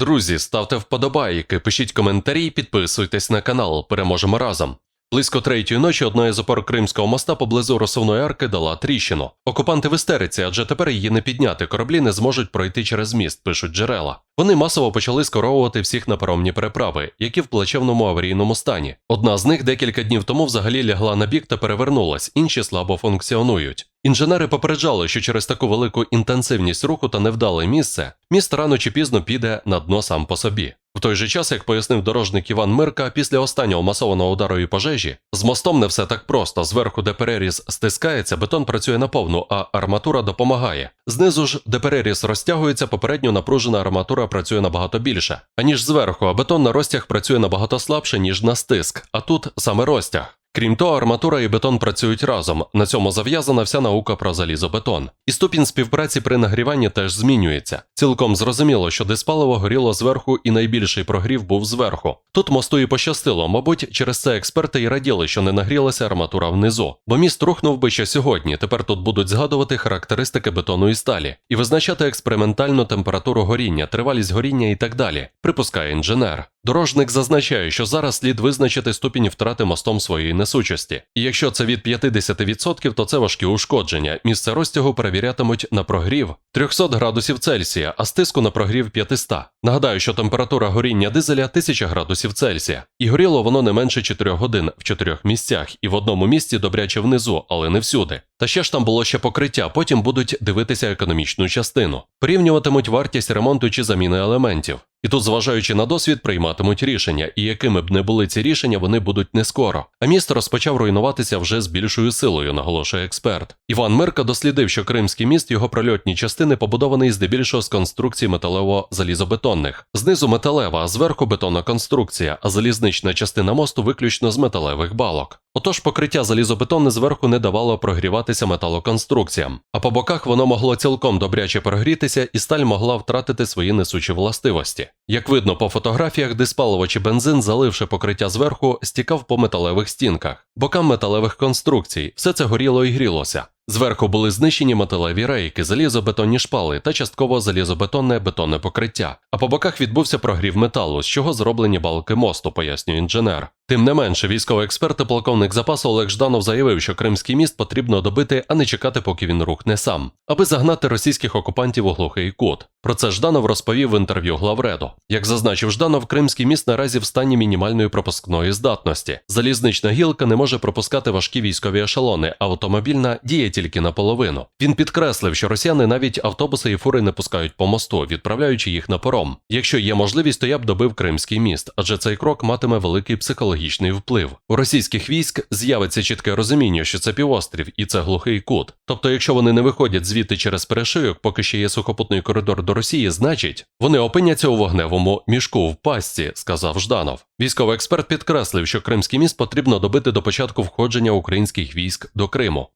Друзі, ставте вподобайки, пишіть коментарі, підписуйтесь на канал. Переможемо разом. Близько третьої ночі одна із опор Кримського моста поблизу Росовної арки дала тріщину. Окупанти в істериці, адже тепер її не підняти. Кораблі не зможуть пройти через міст, пишуть джерела. Вони масово почали скоровувати всіх на паромні переправи, які в плачевному аварійному стані. Одна з них декілька днів тому взагалі лягла на бік та перевернулась, інші слабо функціонують. Інженери попереджали, що через таку велику інтенсивність руху та невдале місце міст рано чи пізно піде на дно сам по собі. В той же час, як пояснив дорожник Іван Мирка, після останнього масованого удару і пожежі, з мостом не все так просто. Зверху, де переріз стискається, бетон працює наповну, а арматура допомагає. Знизу ж, де переріз розтягується, попередньо напружена арматура працює набагато більше, аніж зверху, а бетон на розтяг працює набагато слабше, ніж на стиск, а тут саме розтяг. Крім того, арматура і бетон працюють разом. На цьому зав'язана вся наука про залізобетон. І ступінь співпраці при нагріванні теж змінюється. Цілком зрозуміло, що диспаливо горіло зверху, і найбільший прогрів був зверху. Тут мосту і пощастило, мабуть, через це експерти і раділи, що не нагрілася арматура внизу. Бо міст рухнув би ще сьогодні. Тепер тут будуть згадувати характеристики бетону і сталі і визначати експериментальну температуру горіння, тривалість горіння і так далі, припускає інженер. Дорожник зазначає, що зараз слід визначити ступінь втрати мостом своєї несучості. І якщо це від 50%, то це важкі ушкодження. Місце розтягу перевірятимуть на прогрів 300 градусів Цельсія, а стиску на прогрів 500. Нагадаю, що температура горіння дизеля 1000 градусів Цельсія. І горіло воно не менше 4 годин в чотирьох місцях, і в одному місці добряче внизу, але не всюди. Та ще ж там було ще покриття, потім будуть дивитися економічну частину. Порівнюватимуть вартість ремонту чи заміни елементів. І тут, зважаючи на досвід, прийматимуть рішення, і якими б не були ці рішення, вони будуть не скоро. А місто розпочав руйнуватися вже з більшою силою, наголошує експерт. Іван Мирка дослідив, що Кримський міст, його прольотні частини побудований здебільшого з конструкцій металево-залізобетонних. Знизу металева, а зверху бетонна конструкція, а залізнична частина мосту виключно з металевих балок. Отож, покриття залізобетонне зверху не давало прогріватися металоконструкціям, а по боках воно могло цілком добряче прогрітися, і сталь могла втратити свої несучі властивості. Як видно по фотографіях, диспаливо чи бензин, заливши покриття зверху, стікав по металевих стінках, бокам металевих конструкцій, все це горіло і грілося. Зверху були знищені металеві рейки, залізобетонні шпали та частково залізобетонне бетонне покриття. А по боках відбувся прогрів металу, з чого зроблені балки мосту, пояснює інженер. Тим не менше, військовий експерт і полковник запасу Олег Жданов заявив, що Кримський міст потрібно добити, а не чекати, поки він рухне сам, аби загнати російських окупантів у глухий кут. Про це Жданов розповів в інтерв'ю главреду. Як зазначив Жданов, Кримський міст наразі в стані мінімальної пропускної здатності. Залізнична гілка не може пропускати важкі військові ешелони, а автомобільна діє тільки наполовину. Він підкреслив, що росіяни навіть автобуси і фури не пускають по мосту, відправляючи їх на пором. Якщо є можливість, то я б добив Кримський міст, адже цей крок матиме великий психологічний вплив. У російських військ з'явиться чітке розуміння, що це півострів і це глухий кут. Тобто, якщо вони не виходять звідти через перешийок, поки ще є сухопутний коридор до Росії, значить вони опиняться у вогневому мішку в пастці, сказав Жданов. Військовий експерт підкреслив, що Кримський міст потрібно добити до початку входження українських військ до Криму.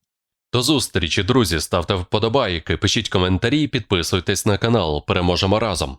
До зустрічі, друзі, ставте вподобайки, пишіть коментарі, підписуйтесь на канал. Переможемо разом.